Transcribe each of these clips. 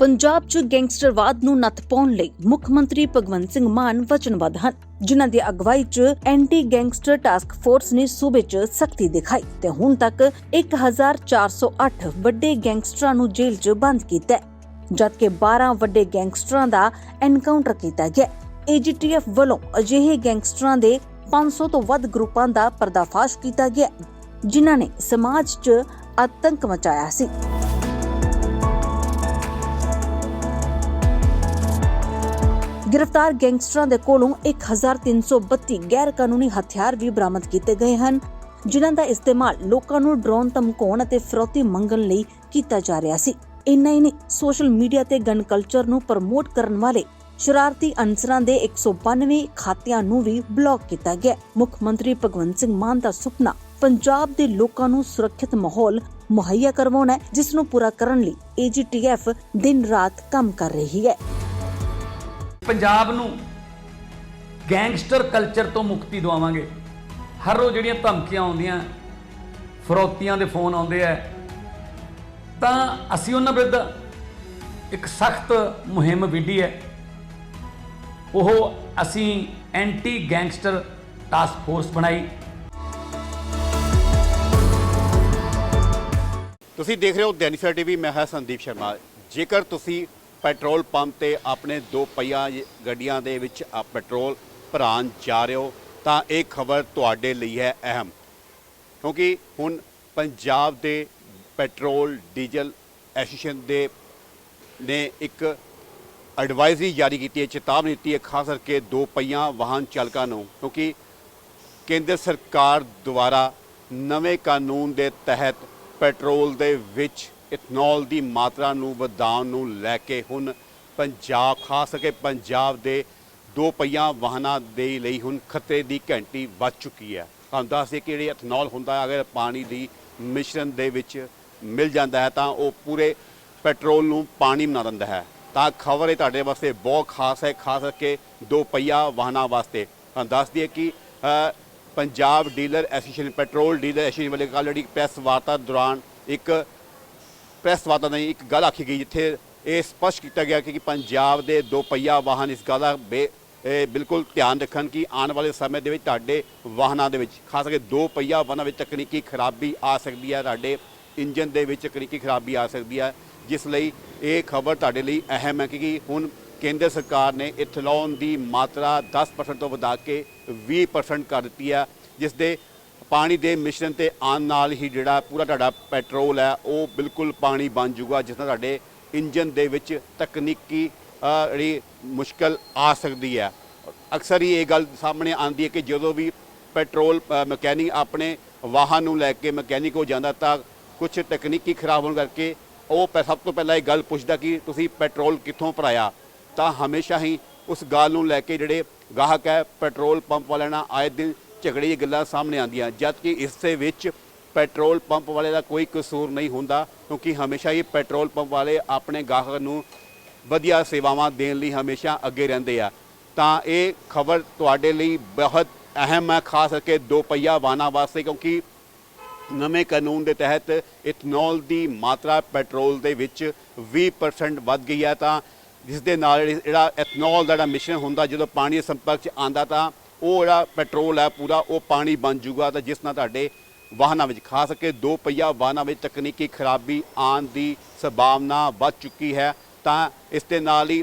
ਪੰਜਾਬ 'ਚ ਗੈਂਗਸਟਰਵਾਦ ਨੂੰ ਨੱਥ ਪਾਉਣ ਲਈ ਮੁੱਖ ਮੰਤਰੀ ਭਗਵੰਤ ਸਿੰਘ ਮਾਨ ਵਚਨਬੱਧ ਹਨ, ਜਿਨ੍ਹਾਂ ਦੀ ਅਗਵਾਈ 'ਚ ਐਂਟੀ ਗੈਂਗਸਟਰ ਟਾਸਕ ਫੋਰਸ ਨੇ ਸੂਬੇ 'ਚ ਸਖਤੀ ਦਿਖਾਈ ਤੇ ਹੁਣ ਤੱਕ 1408 ਵੱਡੇ ਗੈਂਗਸਟਰਾਂ ਨੂੰ ਜੇਲ੍ਹ 'ਚ ਬੰਦ ਕੀਤਾ ਜਦਕਿ 12 ਵੱਡੇ ਗੈਂਗਸਟਰਾਂ ਦਾ ਐਨਕਾਊਂਟਰ ਕੀਤਾ ਗਿਆ ਏਜੀਟੀਐਫ ਵੱਲੋਂ ਅਜਿਹੇ ਗੈਂਗਸਟਰਾਂ ਦੇ 500 ਤੋਂ ਵੱਧ ਗਰੁੱਪਾਂ ਦਾ ਪਰਦਾਫਾਸ਼ ਕੀਤਾ ਗਿਆ ਜਿਨ੍ਹਾਂ ਨੇ ਸਮਾਜ 'ਚ ਆਤੰਕ ਮਚਾਇਆ ਸੀ। ਗ੍ਰਿਫਤਾਰ ਗੈਂਗਸਟਰਾਂ ਦੇ ਕੋਲੋਂ 1332 ਗੈਰ ਕਾਨੂੰਨੀ ਹਥਿਆਰ ਵੀ ਬਰਾਮਦ ਕੀਤੇ ਗਏ ਹਨ, ਜਿਨ੍ਹਾਂ ਦਾ ਇਸਤੇਮਾਲ ਲੋਕਾਂ ਨੂੰ ਡਰੋਨ ਧਮਕਾਉਣ ਅਤੇ ਫਰੋਤੀ ਮੰਗਣ ਲਈ ਕੀਤਾ ਜਾ ਰਿਹਾ ਸੀ। ਇੰਨਾ ਹੀ ਨਹੀਂ, ਸੋਸ਼ਲ ਮੀਡੀਆ ਤੇ ਗਨ ਕਲਚਰ ਨੂੰ ਪ੍ਰਮੋਟ ਕਰਨ ਵਾਲੇ ਸ਼ਰਾਰਤੀ ਅਨਸਰਾਂ ਦੇ 192 ਖਾਤਿਆਂ ਨੂੰ ਵੀ ਬਲੌਕ ਕੀਤਾ ਗਿਆ। ਮੁੱਖ ਮੰਤਰੀ ਭਗਵੰਤ ਸਿੰਘ ਮਾਨ ਦਾ ਸੁਪਨਾ, ਪੰਜਾਬ ਦੇ ਲੋਕਾਂ ਨੂੰ ਸੁਰੱਖਿਅਤ ਮਾਹੌਲ ਮੁਹੱਈਆ ਕਰਵਾਉਣਾ ਹੈ, ਜਿਸ ਨੂੰ ਪੂਰਾ ਕਰਨ ਲਈ ਏਜੀਟੀਐਫ ਦਿਨ ਰਾਤ ਕੰਮ ਕਰ ਰਹੀ ਹੈ। ਪੰਜਾਬ ਨੂੰ ਗੈਂਗਸਟਰ ਕਲਚਰ ਤੋਂ ਮੁਕਤੀ ਦਿਵਾਵਾਂਗੇ। ਹਰ ਰੋਜ਼ ਜਿਹੜੀਆਂ ਧਮਕੀਆਂ ਆਉਂਦੀਆਂ, ਫਰੋਤੀਆਂ ਦੇ ਫੋਨ ਆਉਂਦੇ ਆ, ਤਾਂ ਅਸੀਂ ਉਹਨਾਂ ਵਿਰੁੱਧ ਇੱਕ ਸਖਤ ਮੁਹਿੰਮ ਵਿੱਢੀ ਹੈ। ਉਹ ਅਸੀਂ ਐਂਟੀ ਗੈਂਗਸਟਰ ਟਾਸਕ ਫੋਰਸ ਬਣਾਈ। ਤੁਸੀਂ ਦੇਖ ਰਹੇ ਹੋ ਦੈਨਿਕਾ ਟੀਵੀ, ਮੈਂ ਹਾਂ ਸੰਦੀਪ ਸ਼ਰਮਾ। ਜੇਕਰ ਤੁਸੀਂ ਪੈਟਰੋਲ ਪੰਪ ਤੇ ਆਪਣੇ ਦੋ ਪਹੀਆ ਗੱਡੀਆਂ ਦੇ ਵਿੱਚ ਆ ਪੈਟਰੋਲ ਭਰਾਉਣ ਜਾ ਰਹੇ ਹੋ, ਤਾਂ ਇਹ ਖਬਰ ਤੁਹਾਡੇ ਲਈ ਹੈ ਅਹਿਮ। ਕਿਉਂਕਿ ਹੁਣ ਪੰਜਾਬ ਦੇ ਪੈਟਰੋਲ, ਡੀਜ਼ਲ ਐਸੋਸੀਏਸ਼ਨ ਦੇ ਨੇ ਇੱਕ ਐਡਵਾਈਜ਼ਰੀ ਜਾਰੀ ਕੀਤੀ ਹੈ, ਚੇਤਾਵਨੀ ਦਿੱਤੀ ਹੈ, ਖਾਸ ਕਰਕੇ ਦੋ ਪਹੀਆ ਵਾਹਨ ਚਾਲਕਾਂ ਨੂੰ। ਕਿਉਂਕਿ ਕੇਂਦਰ ਸਰਕਾਰ ਦੁਆਰਾ ਨਵੇਂ ਕਾਨੂੰਨ ਦੇ ਤਹਿਤ ਪੈਟਰੋਲ ਦੇ ਵਿੱਚ ਇਥਨੋਲ ਦੀ ਮਾਤਰਾ ਨੂੰ ਵਧਾਉਣ ਨੂੰ ਲੈ ਕੇ ਹੁਣ ਪੰਜਾਬ, ਖਾਸ ਕਰਕੇ ਪੰਜਾਬ ਦੇ ਦੋ ਪਹੀਆ ਵਾਹਨਾਂ ਦੇ ਲਈ ਹੁਣ ਖਤਰੇ ਦੀ ਘੰਟੀ ਵੱਜ ਚੁੱਕੀ ਹੈ। ਤੁਹਾਨੂੰ ਦੱਸਦੇ ਕਿ ਜਿਹੜੇ ਇਥਨੋਲ ਹੁੰਦਾ ਹੈ, ਅਗਰ ਪਾਣੀ ਦੀ ਮਿਸ਼ਰਣ ਦੇ ਵਿੱਚ ਮਿਲ ਜਾਂਦਾ ਹੈ ਤਾਂ ਉਹ ਪੂਰੇ ਪੈਟਰੋਲ ਨੂੰ ਪਾਣੀ ਬਣਾ ਦਿੰਦਾ ਹੈ। ਤਾਂ ਖਬਰ ਇਹ ਤੁਹਾਡੇ ਵਾਸਤੇ ਬਹੁਤ ਖਾਸ ਹੈ, ਖਾਸ ਕਰਕੇ ਦੋ ਪਹੀਆ ਵਾਹਨਾਂ ਵਾਸਤੇ। ਤੁਹਾਨੂੰ ਦੱਸ ਦਈਏ ਕਿ Punjab dealer association, petrol dealer association ਵੱਲੋਂ ਕੱਲ੍ਹ ਜਿਹੜੀ ਪ੍ਰੈਸ ਵਾਰਤਾ ਦੌਰਾਨ ਇੱਕ ਪ੍ਰੈਸ ਵਾਰਤਾ ਨਹੀਂ ਇੱਕ ਗੱਲ ਆਖੀ ਗਈ ਜਿੱਥੇ ਇਹ ਸਪਸ਼ਟ ਕੀਤਾ ਗਿਆ ਕਿ ਪੰਜਾਬ ਦੇ ਦੋ ਪਹੀਆ ਵਾਹਨ ਇਸ ਗੱਲ ਦਾ ਬੇ ਬਿਲਕੁਲ ਧਿਆਨ ਰੱਖਣ ਕਿ ਆਉਣ ਵਾਲੇ ਸਮੇਂ ਦੇ ਵਿੱਚ ਤੁਹਾਡੇ ਵਾਹਨਾਂ ਦੇ ਵਿੱਚ, ਖਾਸ ਕਰਕੇ ਦੋ ਪਹੀਆ ਵਾਹਨਾਂ ਵਿੱਚ ਤਕਨੀਕੀ ਖਰਾਬੀ ਆ ਸਕਦੀ ਹੈ, ਤੁਹਾਡੇ ਇੰਜਨ ਦੇ ਵਿੱਚ ਤਕਨੀਕੀ ਖਰਾਬੀ ਆ ਸਕਦੀ ਹੈ, ਜਿਸ ਲਈ ਇਹ ਖਬਰ ਤੁਹਾਡੇ ਲਈ ਅਹਿਮ ਹੈ ਕਿ ਹੁਣ ਕੇਂਦਰ ਸਰਕਾਰ ਨੇ ਇਥਲੋਨ ਦੀ ਮਾਤਰਾ 10% ਤੋਂ ਵਧਾ ਕੇ 20% ਕਰ ਦਿੱਤੀ ਹੈ, ਜਿਸ ਦੇ ਪਾਣੀ ਦੇ ਮਿਸ਼ਰਣ ਤੇ ਆਉਣ ਨਾਲ ਹੀ ਜਿਹੜਾ ਪੂਰਾ ਤੁਹਾਡਾ ਪੈਟਰੋਲ ਹੈ, ਉਹ ਬਿਲਕੁਲ ਪਾਣੀ ਬਣ ਜਾਊਗਾ, ਜਿਸ ਨਾਲ ਤੁਹਾਡੇ ਇੰਜਨ ਦੇ ਵਿੱਚ ਤਕਨੀਕੀ ਜਿਹੜੀ ਮੁਸ਼ਕਲ ਆ ਸਕਦੀ ਹੈ। ਅਕਸਰ ਹੀ ਇਹ ਗੱਲ ਸਾਹਮਣੇ ਆਉਂਦੀ ਹੈ ਕਿ ਜਦੋਂ ਵੀ ਪੈਟਰੋਲ ਮਕੈਨਿਕ ਆਪਣੇ ਵਾਹਨ ਨੂੰ ਲੈ ਕੇ ਮਕੈਨਿਕ ਹੋ ਜਾਂਦਾ ਤਾਂ ਕੁਝ ਤਕਨੀਕੀ ਖਰਾਬ ਹੋਣ ਕਰਕੇ ਉਹ ਪਹਿ- ਸਭ ਤੋਂ ਪਹਿਲਾਂ ਇਹ ਗੱਲ ਪੁੱਛਦਾ ਕਿ ਤੁਸੀਂ ਪੈਟਰੋਲ ਕਿੱਥੋਂ ਭਰਾਇਆ? ਤਾਂ ਹਮੇਸ਼ਾ ਹੀ ਉਸ ਗੱਲ ਨੂੰ ਲੈ ਕੇ ਜਿਹੜੇ ਗਾਹਕ ਹੈ, ਪੈਟਰੋਲ ਪੰਪ ਵਾਲਿਆਂ ਨਾਲ ਆਏ ਦਿਨ ਝਗੜੇ ਦੀਆਂ ਗੱਲਾਂ ਸਾਹਮਣੇ ਆਉਂਦੀਆਂ ਜਦ ਕਿ ਇਸ ਦੇ ਵਿੱਚ ਪੈਟਰੋਲ ਪੰਪ ਵਾਲੇ ਦਾ ਕੋਈ ਕਸੂਰ ਨਹੀਂ ਹੁੰਦਾ, ਕਿਉਂਕਿ ਹਮੇਸ਼ਾ ਹੀ ਪੈਟਰੋਲ ਪੰਪ ਵਾਲੇ ਆਪਣੇ ਗਾਹਕ ਨੂੰ ਵਧੀਆ ਸੇਵਾਵਾਂ ਦੇਣ ਲਈ ਹਮੇਸ਼ਾ ਅੱਗੇ ਰਹਿੰਦੇ ਆ। ਤਾਂ ਇਹ ਖਬਰ ਤੁਹਾਡੇ ਲਈ ਬਹੁਤ ਅਹਿਮ ਹੈ, ਖਾਸ ਕਰਕੇ ਦੋ ਪਹੀਆ ਵਾਹਨਾਂ ਵਾਸਤੇ, ਕਿਉਂਕਿ ਨਵੇਂ ਕਾਨੂੰਨ ਦੇ ਤਹਿਤ ਇਥਨੋਲ ਦੀ ਮਾਤਰਾ ਪੈਟਰੋਲ ਦੇ ਵਿੱਚ 20% ਵੱਧ ਗਈ ਹੈ। ਤਾਂ ਜਿਸ ਦੇ ਨਾਲ ਜਿਹੜਾ ਇਥਨੋਲ ਦਾ ਜਿਹੜਾ ਮਿਸ਼ਰਣ ਹੁੰਦਾ, ਜਦੋਂ ਪਾਣੀ ਦੇ ਸੰਪਰਕ 'ਚ ਆਂਦਾ ਤਾਂ ਉਹ ਜਿਹੜਾ ਪੈਟਰੋਲ ਹੈ ਪੂਰਾ, ਉਹ ਪਾਣੀ ਬਣ ਜਾਊਗਾ ਤਾਂ ਜਿਸ ਨਾਲ ਤੁਹਾਡੇ ਵਾਹਨਾਂ ਵਿੱਚ, ਖਾਸ ਕਰਕੇ ਦੋ ਪਹੀਆ ਵਾਹਨਾਂ ਵਿੱਚ ਤਕਨੀਕੀ ਖਰਾਬੀ ਆਉਣ ਦੀ ਸੰਭਾਵਨਾ ਵੱਧ ਚੁੱਕੀ ਹੈ। ਤਾਂ ਇਸ ਦੇ ਨਾਲ ਹੀ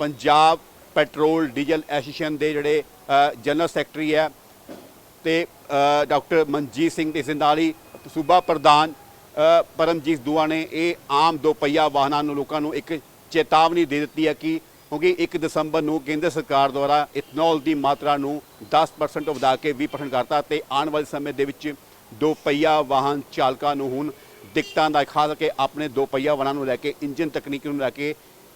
ਪੰਜਾਬ ਪੈਟਰੋਲ ਡੀਜ਼ਲ ਐਸੋਸੀਏਸ਼ਨ ਦੇ ਜਿਹੜੇ ਜਨਰਲ ਸੈਕਟਰੀ ਹੈ ਤੇ ਡਾਕਟਰ ਮਨਜੀਤ ਸਿੰਘ ਇਸ ਦੇ ਨਾਲ ਹੀ ਸੂਬਾ ਪ੍ਰਧਾਨ ਪਰਮਜੀਤ ਦੂਆ ਨੇ ਇਹ ਆਮ ਦੋ ਪਹੀਆ ਵਾਹਨਾਂ ਨੂੰ ਲੋਕਾਂ ਨੂੰ ਇੱਕ ਚੇਤਾਵਨੀ ਦੇ ਦਿੱਤੀ ਹੈ ਕਿ ਕਿਉਂਕਿ 1 ਦਸੰਬਰ ਨੂੰ ਕੇਂਦਰ ਸਰਕਾਰ ਦੁਆਰਾ ਇਥਨੋਲ ਦੀ ਮਾਤਰਾ ਨੂੰ 10% ਵਧਾ ਕੇ 20% ਕਰਤਾ ਤੇ ਆਉਣ ਵਾਲੇ ਸਮੇਂ ਦੇ ਵਿੱਚ ਦੋ ਪਹੀਆ ਵਾਹਨ ਚਾਲਕਾਂ ਨੂੰ ਹੁਣ ਦਿੱਕਤਾਂ ਦਾ ਖਾਸ ਕਰਕੇ ਆਪਣੇ ਦੋ ਪਹੀਆ ਵਾਹਨਾਂ ਨੂੰ ਲੈ ਕੇ, ਇੰਜਨ ਤਕਨੀਕ ਨੂੰ ਲੈ ਕੇ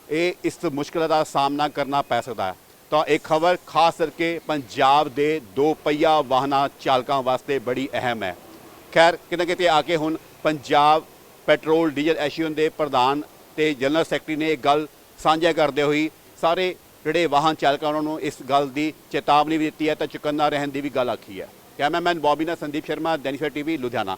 ਇਹ ਇਸ ਮੁਸ਼ਕਲ ਦਾ ਸਾਹਮਣਾ ਕਰਨਾ ਪੈ ਸਕਦਾ ਹੈ। ਤਾਂ ਇਹ ਖਬਰ ਖਾਸ ਕਰਕੇ ਪੰਜਾਬ ਦੇ ਦੋ ਪਹੀਆ ਵਾਹਨਾਂ ਚਾਲਕਾਂ ਵਾਸਤੇ ਬੜੀ ਅਹਿਮ ਹੈ। ਖੈਰ, ਕਿਤੇ ਕਿਤੇ ਆ ਕੇ ਹੁਣ ਪੰਜਾਬ ਪੈਟਰੋਲ, ਡੀਜ਼ਲ ਐਸੋਸੀਏਸ਼ਨ ਦੇ ਪ੍ਰਧਾਨ ਤੇ ਜਨਰਲ ਸੈਕਟਰੀ ਨੇ ਇਹ ਗੱਲ ਸਾਂਝਾ ਕਰਦੇ ਹੋਈ ਸਾਰੇ ਜਿਹੜੇ ਵਾਹਨ ਚਾਲਕਾਂ ਉਹਨਾਂ ਨੂੰ ਇਸ ਗੱਲ ਦੀ ਚੇਤਾਵਨੀ ਵੀ ਦਿੱਤੀ ਹੈ ਤਾਂ ਚੁਕੰਨਾ ਰਹਿਣ ਦੀ ਵੀ ਗੱਲ ਆਖੀ ਹੈ। ਕੈਮਰਾਮੈਨ ਬੌਬੀ ਨਾਲ ਸੰਦੀਪ ਸ਼ਰਮਾ, ਦੈਨਿਕ ਟੀਵੀ, ਲੁਧਿਆਣਾ।